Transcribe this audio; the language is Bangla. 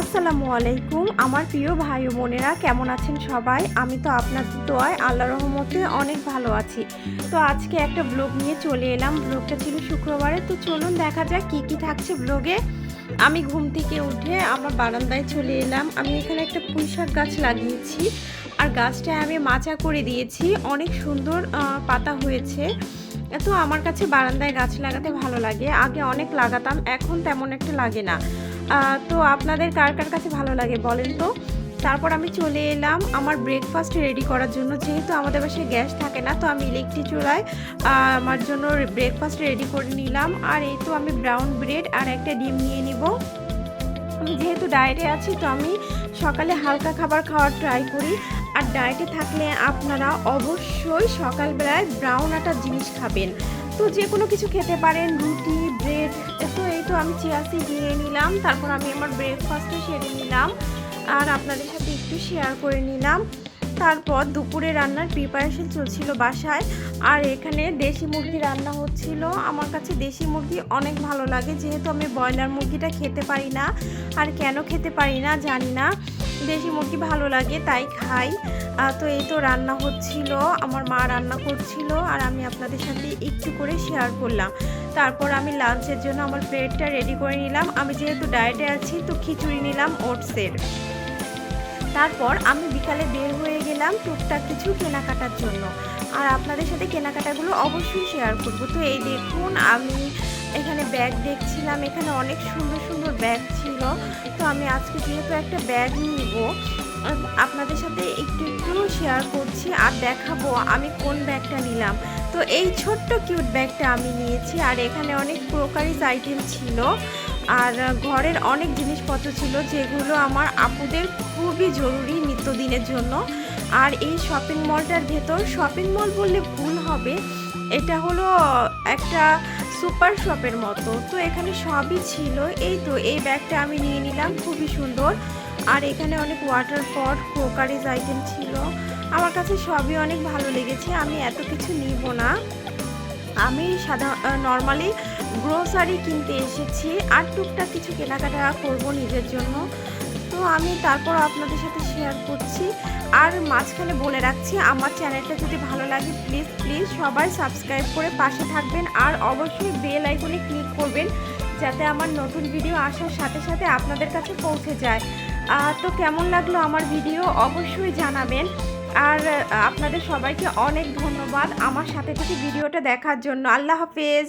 আসসালামু আলাইকুম, আমার প্রিয় ভাই ও বোনেরা, কেমন আছেন সবাই? আমি তো আপনাদের দোয়ায় আল্লাহ রহমতে অনেক ভালো আছি। তো আজকে একটা ব্লগ নিয়ে চলে এলাম। ব্লগটা ছিল শুক্রবারে, তো চলুন দেখা যাক কি কি থাকছে ব্লগে। আমি ঘুম থেকে উঠে আমার বারান্দায় চলে এলাম। আমি এখানে একটা পুঁই শাক গাছ লাগিয়েছি। আর গাছটায় আমি মাচা করে দিয়েছি। অনেক সুন্দর পাতা হয়েছে। তো আমার কাছে বারান্দায় গাছ লাগাতে ভালো লাগে। আগে অনেক লাগাতাম, এখন তেমন একটা লাগে না। তো আপনাদের কার কার কাছে ভালো লাগে বলেন তো? তারপর আমি চলে এলাম আমার ব্রেকফাস্ট রেডি করার জন্য। যেহেতু আমাদের বাসায় গ্যাস থাকে না, তো আমি ইলেকট্রিক চুলায় আমার জন্য ব্রেকফাস্ট রেডি করে নিলাম। আর এই তো আমি ব্রাউন ব্রেড আর একটা ডিম নিয়ে নিব। আমি যেহেতু ডায়েটে আছি, তো আমি সকালে হালকা খাবার খাওয়ার ট্রাই করি। আর ডায়েটে থাকলে আপনারা অবশ্যই সকালবেলায় ব্রাউন আটার জিনিস খাবেন। তো যে কোনো কিছু খেতে পারেন, রুটি ব্রেড তো তো আমি চিয়াসি দিয়ে নিলাম, তারপর আমি আমার ব্রেকফাস্টও সেরে নিলাম, আর আপনাদের সাথে একটু শেয়ার করে নিলাম। তারপর দুপুরে রান্নার প্রিপারেশন চলছিল বাসায়, আর এখানে দেশি মুরগি রান্না হচ্ছিল। আমার কাছে দেশি মুরগি অনেক ভালো লাগে, যেহেতু আমি ব্রয়লার মুরগিটা খেতে পারি না, আর কেন খেতে পারি না জানি না। দেশি মুরগি ভালো লাগে, তাই খাই। তো এই তো রান্না হচ্ছিল, আমার মা রান্না করছিল আর আমি আপনাদের সাথে একটু করে শেয়ার করলাম। তারপর আমি লাঞ্চের জন্য আমার প্লেটটা রেডি করে নিলাম। আমি যেহেতু ডায়েটে আছি, তো খিচুড়ি নিলাম ওটসের তারপর আমি বিকালে বের হয়ে গেলাম টুকটাক কিছু কেনাকাটার জন্য। আর আপনাদের সাথে কেনাকাটাগুলো অবশ্যই শেয়ার করব। তো এই দেখুন, আমি এখানে ব্যাগ দেখছিলাম, এখানে অনেক সুন্দর সুন্দর ব্যাগ ছিল। তো আমি আজকে যেহেতু একটা ব্যাগ নিব আপনাদের সাথে একটু একটু শেয়ার করছি আর দেখাবো আমি কোন ব্যাগটা নিলাম। তো এই ছোট্ট কিউট ব্যাগটা আমি নিয়েছি আর এখানে অনেক ক্রোকারিজ আইটেম ছিল। আর ঘরের অনেক জিনিসপত্র ছিল যেগুলো আমার আপুদের খুবই জরুরি নিত্যদিনের জন্য। আর এই শপিং মলটার ভেতর শপিং মল বললে ভুল হবে, এটা হলো একটা সুপার শপের মতো। তো এখানে সবই ছিল। এই তো, এই ব্যাগটা আমি নিয়ে নিলাম, খুবই সুন্দর। আর এখানে অনেক ওয়াটার পট ক্রোকারিজ আইটেম ছিল। আমার কাছে সবই অনেক ভালো লেগেছে, আমি এত কিছু নিব না। আমি সাধা নর্মালি গ্রোসারি কিনতে এসেছি আর টুকটাক কিছু কেনাকাটা করব নিজের জন্য। তো আমি তারপর আপনাদের সাথে শেয়ার করছি। আর মাঝখানে বলে রাখছি, আমার চ্যানেলটা যদি ভালো লাগে প্লিজ প্লিজ সবাই সাবস্ক্রাইব করে পাশে থাকবেন আর অবশ্যই বেল আইকনে ক্লিক করবেন, যাতে আমার নতুন ভিডিও আসার সাথে সাথে আপনাদের কাছে পৌঁছে যায়। তো কেমন লাগল আমার ভিডিও? অবশ্যই জানাবেন। আর আপনাদের সবাইকে অনেক ধন্যবাদ আমার সাথে থেকে ভিডিওটা দেখার জন্য। আল্লাহ হাফেজ।